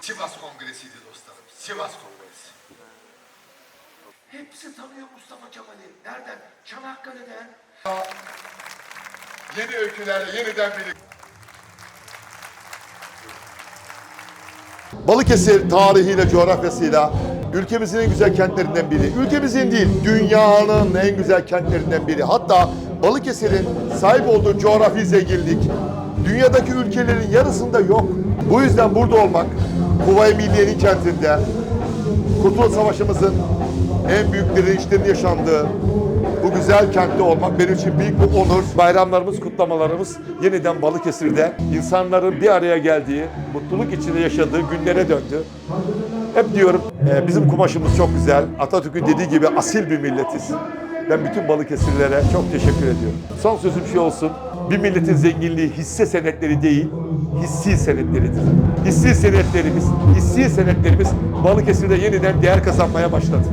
Sivas Kongresi'ydi dostlarım. Sivas Kongresi. Hepsi tanıyor Mustafa Kemal'i. Nereden? Çanakkale'den. Yeni öykülerle yeniden birlikte. Balıkesir tarihiyle, coğrafyasıyla ülkemizin en güzel kentlerinden biri. Ülkemizin değil, dünyanın en güzel kentlerinden biri. Hatta Balıkesir'in sahip olduğu coğrafi zenginlik dünyadaki ülkelerin yarısında yok. Bu yüzden burada olmak, Kuvayi Milliye'nin kentinde, Kurtuluş Savaşımızın en büyük direnişlerin yaşandığı bu güzel kentte olmak benim için büyük bir onur. Bayramlarımız, kutlamalarımız yeniden Balıkesir'de insanların bir araya geldiği, mutluluk içinde yaşadığı günlere döndü. Hep diyorum e, bizim kumaşımız çok güzel. Atatürk'ün dediği gibi asil bir milletiz. Ben bütün Balıkesirlilere çok teşekkür ediyorum. Son sözüm şey olsun. Bir milletin zenginliği hisse senetleri değil, hissi senetleridir. Hissi senetlerimiz, hissi senetlerimiz Balıkesir'de yeniden değer kazanmaya başladı.